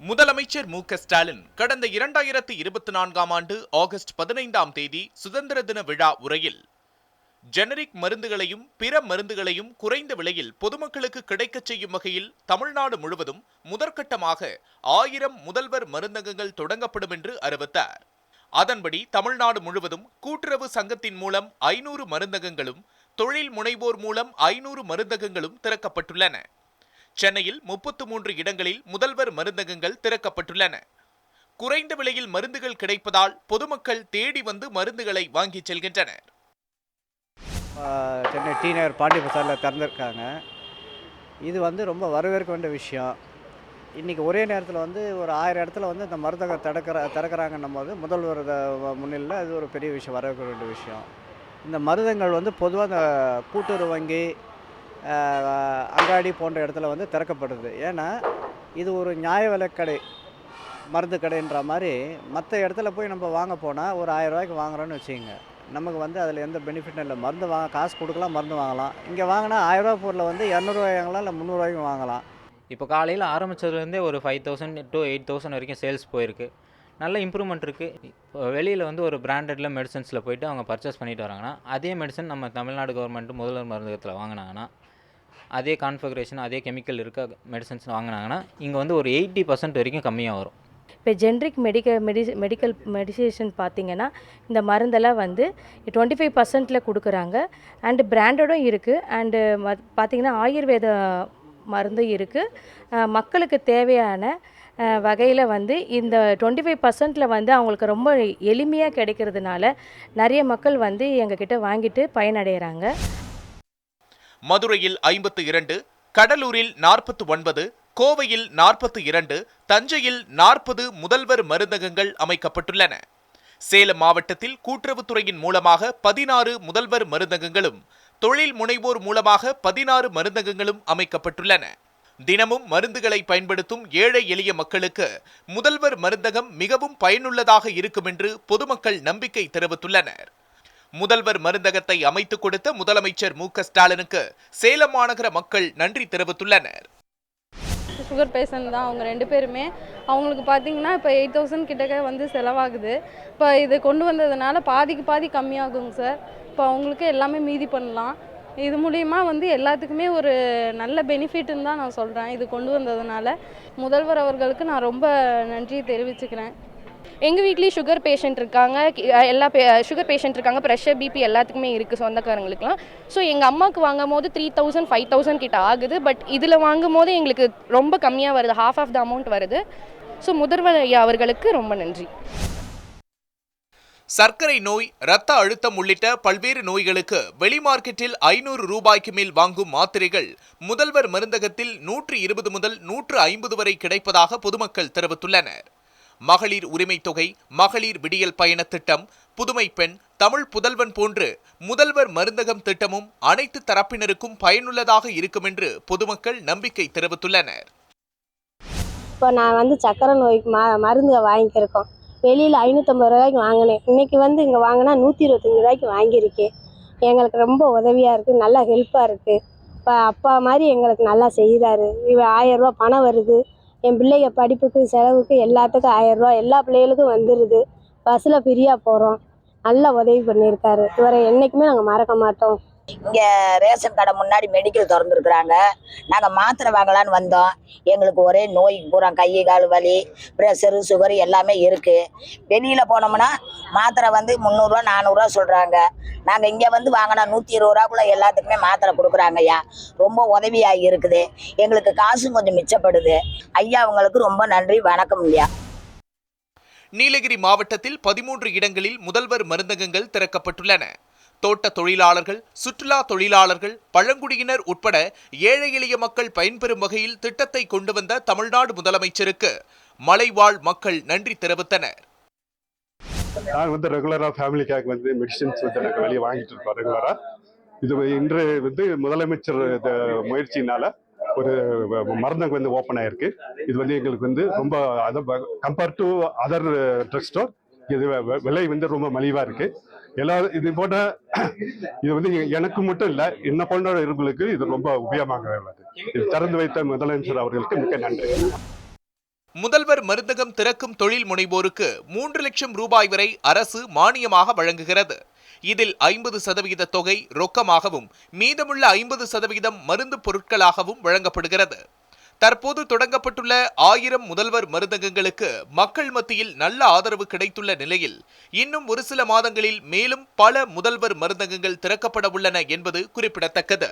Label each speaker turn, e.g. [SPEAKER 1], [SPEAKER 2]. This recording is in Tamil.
[SPEAKER 1] முதலமைச்சர் மு க ஸ்டாலின் கடந்த இரண்டாயிரத்து இருபத்தி நான்காம் ஆண்டு ஆகஸ்ட் பதினைந்தாம் தேதி சுதந்திர தின விழா உரையில் ஜெனரிக் மருந்துகளையும் பிற மருந்துகளையும் குறைந்த விலையில் பொதுமக்களுக்கு கிடைக்கச் செய்யும் வகையில் தமிழ்நாடு முழுவதும் முதற்கட்டமாக ஆயிரம் முதல்வர் மருந்தகங்கள் தொடங்கப்படும் என்று அறிவித்தார். அதன்படி தமிழ்நாடு முழுவதும் கூட்டுறவு சங்கத்தின் மூலம் ஐநூறு மருந்தகங்களும் தொழில் முனைவோர் மூலம் ஐநூறு மருந்தகங்களும் திறக்கப்பட்டுள்ளன. சென்னையில் முப்பத்து மூன்று இடங்களில் முதல்வர் மருந்தகங்கள் திறக்கப்பட்டுள்ளன. குறைந்த விலையில் மருந்துகள் கிடைப்பதால் பொதுமக்கள் தேடி வந்து மருந்துகளை வாங்கிச் செல்கின்றனர்.
[SPEAKER 2] சென்னை டி நகர் பாண்டி பசாரில் திறந்துருக்காங்க. இது வந்து ரொம்ப வரவேற்க வேண்டிய விஷயம். இன்றைக்கி ஒரே நேரத்தில் வந்து ஒரு ஆயிரம் இடத்துல வந்து இந்த மருந்தகம் திறக்கிற திறக்கிறாங்கன்னும் போது முதல்வர் முன்னிலையில் அது ஒரு பெரிய விஷயம் வரவேற்க வேண்டிய விஷயம். இந்த மருந்தங்கள் வந்து பொதுவாக இந்த கூட்டுறவு வங்கி அங்காடி போன்ற இடத்துல வந்து திறக்கப்படுது. ஏன்னா இது ஒரு நியாய விலைக்கடை மருந்து கடைன்ற மாதிரி மற்ற இடத்துல போய் நம்ம வாங்க போனால் ஒரு ஆயிரம் ரூபாய்க்கு வாங்குறோன்னு வச்சுக்கோங்க. நமக்கு வந்து அதில் எந்த பெனிஃபிட்டும் இல்லை. மருந்து வாங்க காசு கொடுக்கலாம் மருந்து வாங்கலாம். இங்கே வாங்கினா ஆயிரரூவா பொருளை வந்து இரநூறுவாய் வாங்கலாம் இல்லை முந்நூறுவாய்க்கும் வாங்கலாம்.
[SPEAKER 3] இப்போ காலையில் ஆரம்பித்ததுலேருந்தே ஒரு five thousand to eight thousand வரைக்கும் சேல்ஸ் போயிருக்கு. நல்ல இம்ப்ரூவ்மெண்ட் இருக்குது இப்போ வெளியில் வந்து ஒரு பிராண்டடில் மெடிசன்ஸில் போயிட்டு அவங்க பர்ச்சேஸ் பண்ணிட்டு வராங்கன்னா அதே மெடிசன் நம்ம தமிழ்நாடு கவர்மெண்ட்டு முதல்வர் மருந்தகத்தில் வாங்கினாங்கன்னா அதே கான்ஃபிகரேஷன் அதே கெமிக்கல் இருக்க மெடிசன்ஸ் வாங்கினாங்கன்னா இங்கே வந்து ஒரு எயிட்டி பர்சன்ட் வரைக்கும் கம்மியாக வரும்.
[SPEAKER 4] இப்போ generic medical medi medical medication பார்த்தீங்கன்னா இந்த மருந்தெல்லாம் வந்து டுவெண்ட்டி ஃபைவ் பர்சன்ட்டில் கொடுக்குறாங்க. அண்டு பிராண்டடும் இருக்குது அண்டு பார்த்தீங்கன்னா ஆயுர்வேத மருந்தும் இருக்குது மக்களுக்கு தேவையான வகையில் வந்து இந்த டுவெண்ட்டி ஃபைவ் பர்சன்ட்டில் வந்து அவங்களுக்கு ரொம்ப எளிமையாக கிடைக்கிறதுனால நிறைய மக்கள் வந்து எங்ககிட்ட வாங்கிட்டு பயனடைகிறாங்க
[SPEAKER 1] மதுரையில் ஐம்பத்து இரண்டு கடலூரில் நாற்பத்து ஒன்பது கோவையில் நாற்பத்து இரண்டு தஞ்சையில் நாற்பது முதல்வர் மருந்தகங்கள் அமைக்கப்பட்டுள்ளன. சேலம் மாவட்டத்தில் கூட்டுறவுத்துறையின் மூலமாக பதினாறு முதல்வர் மருந்தகங்களும் தொழில் முனைவோர் மூலமாக பதினாறு மருந்தகங்களும் அமைக்கப்பட்டுள்ளன. தினமும் மருந்துகளை பயன்படுத்தும் ஏழை எளிய மக்களுக்கு முதல்வர் மருந்தகம் மிகவும் பயனுள்ளதாக இருக்கும் என்று பொதுமக்கள் நம்பிக்கை தெரிவித்துள்ளனர். முதல்வர் மருந்தகத்தை அமைத்துக் கொடுத்த முதலமைச்சர் மு க ஸ்டாலினுக்கு சேலம் மாநகர மக்கள் நன்றி தெரிவித்துள்ளனர்.
[SPEAKER 5] சுகர் பேஷண்ட் தான் அவங்க ரெண்டு பேருமே. அவங்களுக்கு பார்த்தீங்கன்னா இப்போ எயிட் தௌசண்ட் கிட்டக்க வந்து செலவாகுது. இப்போ இது கொண்டு வந்ததுனால பாதிக்கு பாதி கம்மியாகுங்க சார் இப்போ அவங்களுக்கு எல்லாமே மீதி பண்ணலாம். இது மூலியமா வந்து எல்லாத்துக்குமே ஒரு நல்ல பெனிஃபிட்னு தான் நான் சொல்கிறேன் இது கொண்டு வந்ததுனால முதல்வர் அவர்களுக்கு நான் ரொம்ப நன்றியை தெரிவிச்சுக்கிறேன்.
[SPEAKER 6] எங்கள் வீட்லேயும் சுகர் பேஷண்ட் இருக்காங்க. எல்லா பே சுகர் பேஷண்ட் இருக்காங்க. ப்ரெஷர் பிபி எல்லாத்துக்குமே இருக்குது சொந்தக்காரங்களுக்குலாம் ஸோ எங்கள் அம்மாவுக்கு வாங்கும் போது த்ரீ தௌசண்ட் ஃபைவ் தௌசண்ட் கிட்ட ஆகுது. பட் இதில் வாங்கும் போது எங்களுக்கு ரொம்ப கம்மியாக வருது. ஹாஃப் ஆஃப் த அமௌண்ட் வருது. ஸோ முதல்வர் ஐயா அவர்களுக்கு ரொம்ப நன்றி.
[SPEAKER 1] சர்க்கரை நோய் இரத்த அழுத்தம் உள்ளிட்ட பல்வேறு நோய்களுக்கு வெளி மார்க்கெட்டில் ஐநூறு ரூபாய்க்கு மேல் வாங்கும் மாத்திரைகள் முதல்வர் மருந்தகத்தில் நூற்று இருபது முதல் நூற்று ஐம்பது வரை கிடைப்பதாக பொதுமக்கள் தெரிவித்துள்ளனர். மகளிர் உரிமைத் தொகை மகளிர் விடியல் பயண திட்டம் புதுமை பெண் தமிழ் புதல்வன் போன்று முதல்வர் மருந்தகம் திட்டமும் அனைத்து தரப்பினருக்கும் பயனுள்ளதாக இருக்கும் என்று பொதுமக்கள் நம்பிக்கை தெரிவித்துள்ளனர்.
[SPEAKER 7] இப்போ நான் வந்து சக்கரை நோய்க்கு ம மருந்து வாங்கியிருக்கோம். வெளியில் ஐநூற்றம்பது ரூபாய்க்கு வாங்கினேன். இன்னைக்கு வந்து இங்கே வாங்கினா நூற்றி இருபத்தஞ்சி ரூபாய்க்கு வாங்கியிருக்கேன் எங்களுக்கு ரொம்ப உதவியாக இருக்குது நல்லா ஹெல்ப்பாக இருக்குது இப்போ அப்பா மாதிரி எங்களுக்கு நல்லா செய்கிறாரு இவ ஆயிரம் ரூபா பணம் வருது. என் பிள்ளைங்க படிப்புக்கு செலவுக்கு எல்லாத்துக்கும் ஆயிரரூவா எல்லா பிள்ளைகளுக்கும் வந்துடுது பஸ்ஸில் ஃப்ரீயாக போகிறோம் நல்லா உதவி பண்ணியிருக்காரு. இவரை என்றைக்குமே நாங்கள் மறக்க மாட்டோம்.
[SPEAKER 8] இங்கே ரேஷன் கடை முன்னாடி மெடிக்கல் திறந்துருக்குறாங்க. நாங்கள் மாத்திரை வாங்கலான்னு வந்தோம். எங்களுக்கு ஒரே நோய் பூரா கை கால் வலி ப்ரெஷரு சுகர் எல்லாமே இருக்குது வெளியில் போனோம்னா மாத்திரை வந்து முந்நூறுரூவா நானூறுரூவா சொல்கிறாங்க நாங்கள் இங்கே வந்து வாங்கினா நூற்றி இருபது ரூபாக்குள்ளே எல்லாத்துக்குமே மாத்திரை கொடுக்குறாங்க ஐயா. ரொம்ப உதவியாக இருக்குது. எங்களுக்கு காசும் கொஞ்சம் மிச்சப்படுது. ஐயா அவங்களுக்கு ரொம்ப நன்றி. வணக்கம் ஐயா.
[SPEAKER 1] நீலகிரி மாவட்டத்தில் பதிமூன்று இடங்களில் முதல்வர் மருந்தகங்கள் திறக்கப்பட்டுள்ளன. தோட்ட தொழிலாளர்கள் சுற்றுலா தொழிலாளர்கள் பழங்குடியினர் உட்பட ஏழை எளிய மக்கள் பயன்பெறும் வகையில் திட்டத்தை கொண்டு வந்த தமிழ்நாடு முதலமைச்சருக்கு மலைவாழ் மக்கள் நன்றி தெரிவித்தனர்.
[SPEAKER 9] நான் வந்து ரெகுலராக ஃபேமிலிக்காக வந்து மெடிசின்ஸ் வந்து நாங்கள் வெளியே வாங்கிட்டு இருக்கோம் ரெகுலராக இது இன்று வந்து முதலமைச்சர் முயற்சியினால ஒரு மருந்தகம் வந்து ஓப்பன் ஆயிருக்கு. இது வந்து எங்களுக்கு வந்து ரொம்ப அதை compare to other drug store இது விலை வந்து ரொம்ப மலிவாக இருக்கு. எல்லா இது போன்ற இது வந்து எனக்கு மட்டும் இல்லை என்ன போன்ற இவர்களுக்கு இது ரொம்ப உபயோகமாக உள்ளது. இது திறந்து வைத்த முதலமைச்சர் அவர்களுக்கு மிக்க நன்றி.
[SPEAKER 1] முதல்வர் மருந்தகம் திறக்கும் தொழில் முனைவோருக்கு மூன்று லட்சம் ரூபாய் வரை அரசு மானியமாக வழங்குகிறது. இதில் ஐம்பது சதவிகித தொகை ரொக்கமாகவும் மீதமுள்ள ஐம்பது சதவிகிதம் மருந்து பொருட்களாகவும் வழங்கப்படுகிறது. தற்போது தொடங்கப்பட்டுள்ள ஆயிரம் முதல்வர் மருந்தகங்களுக்கு மக்கள் மத்தியில் நல்ல ஆதரவு கிடைத்துள்ள நிலையில் இன்னும் ஒரு சில மாதங்களில் மேலும் பல முதல்வர் மருந்தகங்கள் திறக்கப்பட உள்ளன என்பது குறிப்பிடத்தக்கது.